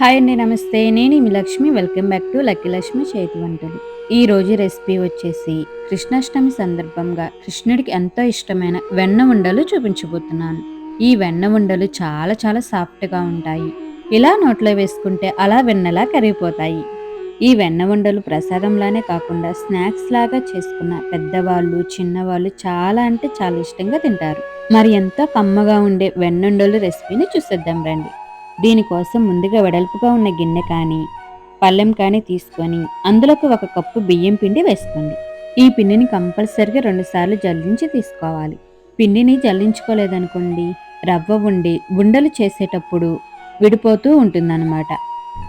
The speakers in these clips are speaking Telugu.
హాయ్ అండి నమస్తే. నేను మీ Lakshmi. Welcome back to lucky Lakshmi చేతి వంటలు ఈ రోజు రెసిపీ వచ్చేసి కృష్ణాష్టమి సందర్భంగా కృష్ణుడికి ఎంతో ఇష్టమైన వెన్న ఉండలు చూపించబోతున్నాను. ఈ వెన్న ఉండలు చాలా చాలా సాఫ్ట్గా ఉంటాయి. ఇలా నోట్లో వేసుకుంటే అలా వెన్నలా కరిగిపోతాయి. ఈ వెన్న ఉండలు ప్రసాదంలానే కాకుండా స్నాక్స్ లాగా చేసుకున్న పెద్దవాళ్ళు చిన్నవాళ్ళు చాలా అంటే చాలా ఇష్టంగా తింటారు. మరి ఎంతో కమ్మగా ఉండే వెన్నుండలు రెసిపీని చూసేద్దాం రండి. దీనికోసం ముందుగా వెడల్పుగా ఉన్న గిన్నె కానీ పళ్ళెం కానీ తీసుకొని అందులోకి ఒక కప్పు బియ్యం పిండి వేసుకోండి. ఈ పిండిని కంపల్సరిగా రెండుసార్లు జల్లించి తీసుకోవాలి. పిండిని జల్లించుకోలేదనుకోండి రవ్వ ఉండి ఉండలు చేసేటప్పుడు విడిపోతూ ఉంటుందన్నమాట.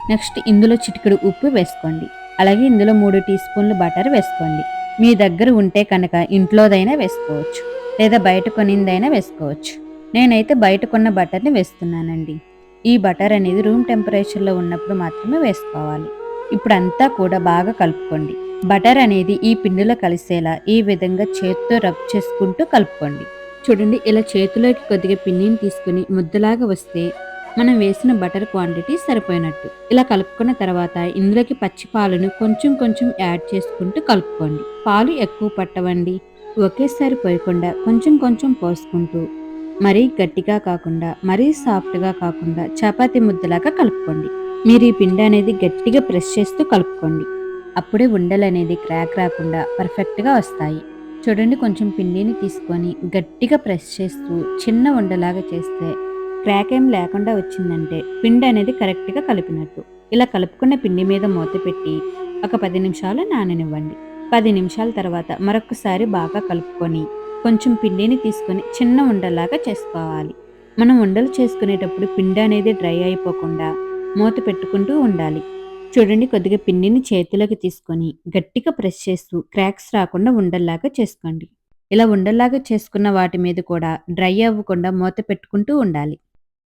నెక్స్ట్ ఇందులో చిటికెడు ఉప్పు వేసుకోండి. అలాగే ఇందులో మూడు టీ స్పూన్లు బటర్ వేసుకోండి. మీ దగ్గర ఉంటే కనుక ఇంట్లోదైనా వేసుకోవచ్చు. లేదా బయట కొనిందైనా వేసుకోవచ్చు. నేనైతే బయట కొన్న బటర్ని వేస్తున్నానండి. ఈ బటర్ అనేది రూమ్ టెంపరేచర్లో ఉన్నప్పుడు మాత్రమే వేసుకోవాలి. ఇప్పుడు అంతా కూడా బాగా కలుపుకోండి. బటర్ అనేది ఈ పిండిలో కలిసేలా ఈ విధంగా చేతితో రబ్ చేసుకుంటూ కలుపుకోండి. చూడండి ఇలా చేతిలోకి కొద్దిగా పిండిని తీసుకుని ముద్దలాగా వస్తే మనం వేసిన బటర్ క్వాంటిటీ సరిపోయినట్టు. ఇలా కలుపుకున్న తర్వాత ఇందులోకి పచ్చి పాలను కొంచెం కొంచెం యాడ్ చేసుకుంటూ కలుపుకోండి. పాలు ఎక్కువ పట్టవండి. ఒకేసారి పోయకుండా కొంచెం కొంచెం పోసుకుంటూ మరీ గట్టిగా కాకుండా మరీ సాఫ్ట్గా కాకుండా చపాతీ ముద్దలాగా కలుపుకోండి. మీరు ఈ పిండి అనేది గట్టిగా ప్రెస్ చేస్తూ కలుపుకోండి. అప్పుడే ఉండలు అనేది క్రాక్ రాకుండా పర్ఫెక్ట్గా వస్తాయి. చూడండి కొంచెం పిండిని తీసుకొని గట్టిగా ప్రెస్ చేస్తూ చిన్న ఉండలాగా చేస్తే క్రాక్ ఏం లేకుండా వచ్చిందంటే పిండి అనేది కరెక్ట్గా కలిపినట్టు. ఇలా కలుపుకున్న పిండి మీద మూత పెట్టి ఒక పది నిమిషాలు నాననివ్వండి. పది నిమిషాల తర్వాత మరొకసారి బాగా కలుపుకొని కొంచెం పిండిని తీసుకొని చిన్న ఉండలాగా చేసుకోవాలి. మనం ఉండలు చేసుకునేటప్పుడు పిండి అనేది డ్రై అయిపోకుండా మూత పెట్టుకుంటూ ఉండాలి. చూడండి కొద్దిగా పిండిని చేతిలోకి తీసుకొని గట్టిగా ప్రెస్ చేస్తూ క్రాక్స్ రాకుండా ఉండల్లాగా చేసుకోండి. ఇలా ఉండల్లాగా చేసుకున్న వాటి మీద కూడా డ్రై అవ్వకుండా మూత పెట్టుకుంటూ ఉండాలి.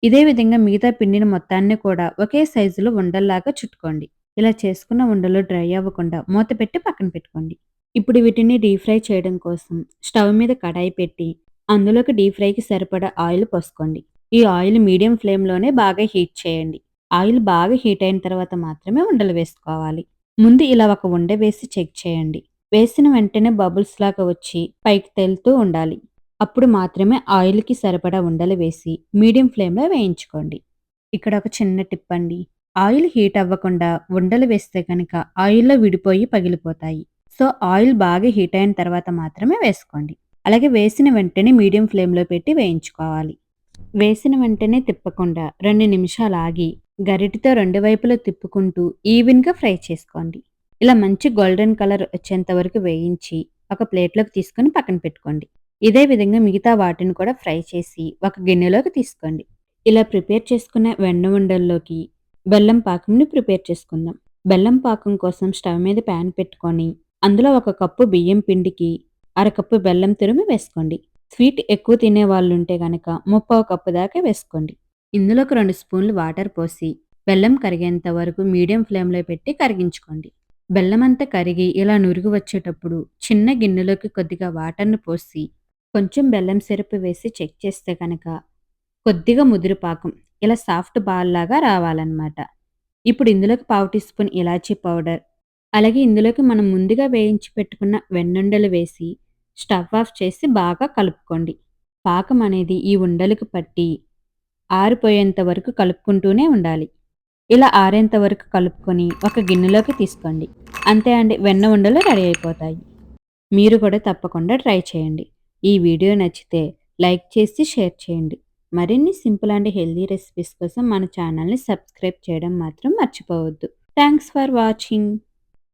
ఇదే విధంగా మిగతా పిండిని మొత్తాన్ని కూడా ఒకే సైజులో ఉండల్లాగా చుట్టుకోండి. ఇలా చేసుకున్న ఉండలు డ్రై అవ్వకుండా మూత పెట్టి పక్కన పెట్టుకోండి. ఇప్పుడు వీటిని డీప్ ఫ్రై చేయడం కోసం స్టవ్ మీద కడాయి పెట్టి అందులోకి డీప్ ఫ్రైకి సరిపడా ఆయిల్ పోసుకోండి. ఈ ఆయిల్ మీడియం ఫ్లేమ్లోనే బాగా హీట్ చేయండి. ఆయిల్ బాగా హీట్ అయిన తర్వాత మాత్రమే ఉండలు వేసుకోవాలి. ముందు ఇలా ఒక ఉండ వేసి చెక్ చేయండి. వేసిన వెంటనే బబుల్స్ లాగా వచ్చి పైకి తేలుతూ ఉండాలి. అప్పుడు మాత్రమే ఆయిల్కి సరిపడా ఉండలు వేసి మీడియం ఫ్లేమ్లో వేయించుకోండి. ఇక్కడ ఒక చిన్న టిప్ అండి. ఆయిల్ హీట్ అవ్వకుండా ఉండలు వేస్తే కనుక ఆయిల్లో విడిపోయి పగిలిపోతాయి. సో ఆయిల్ బాగా హీట్ అయిన తర్వాత మాత్రమే వేసుకోండి. అలాగే వేసిన వెంటనే మీడియం ఫ్లేమ్లో పెట్టి వేయించుకోవాలి. వేసిన వెంటనే తిప్పకుండా రెండు నిమిషాలు ఆగి గరిటితో రెండు వైపులా తిప్పుకుంటూ ఈవెన్గా ఫ్రై చేసుకోండి. ఇలా మంచి గోల్డెన్ కలర్ వచ్చేంత వరకు వేయించి ఒక ప్లేట్లోకి తీసుకొని పక్కన పెట్టుకోండి. ఇదే విధంగా మిగతా వాటిని కూడా ఫ్రై చేసి ఒక గిన్నెలోకి తీసుకోండి. ఇలా ప్రిపేర్ చేసుకున్న వెన్న ఉండల్లోకి బెల్లం పాకంని ప్రిపేర్ చేసుకుందాం. బెల్లం పాకం కోసం స్టవ్ మీద ప్యాన్ పెట్టుకొని అందులో ఒక కప్పు బియ్యం పిండికి అరకప్పు బెల్లం తురిమి వేసుకోండి. స్వీట్ ఎక్కువ తినే వాళ్ళు ఉంటే గనక ముప్పావు కప్పు దాకా వేసుకోండి. ఇందులోకి రెండు స్పూన్లు వాటర్ పోసి బెల్లం కరిగేంత వరకు మీడియం ఫ్లేమ్లో పెట్టి కరిగించుకోండి. బెల్లం అంతా కరిగి ఇలా నురుగు వచ్చేటప్పుడు చిన్న గిన్నెలోకి కొద్దిగా వాటర్ను పోసి కొంచెం బెల్లం సిరప్ వేసి చెక్ చేస్తే కనుక కొద్దిగా ముదురు పాకం ఇలా సాఫ్ట్ బాల్ లాగా రావాలన్నమాట. ఇప్పుడు ఇందులోకి పావు టీ స్పూన్ ఇలాచీ పౌడర్ అలాగే ఇందులోకి మనం ముందుగా వేయించి పెట్టుకున్న వెన్నుండలు వేసి స్టవ్ ఆఫ్ చేసి బాగా కలుపుకోండి. పాకం అనేది ఈ ఉండలకు పట్టి ఆరిపోయేంత వరకు కలుపుకుంటూనే ఉండాలి. ఇలా ఆరేంత వరకు కలుపుకొని ఒక గిన్నెలోకి తీసుకోండి. అంతే అండి వెన్న ఉండలు రెడీ అయిపోతాయి. మీరు కూడా తప్పకుండా ట్రై చేయండి. ఈ వీడియో నచ్చితే లైక్ చేసి షేర్ చేయండి. మరిన్ని సింపుల్ అండ్ హెల్దీ రెసిపీస్ కోసం మన ఛానల్ని సబ్స్క్రైబ్ చేయడం మాత్రం మర్చిపోవద్దు. Thanks for watching.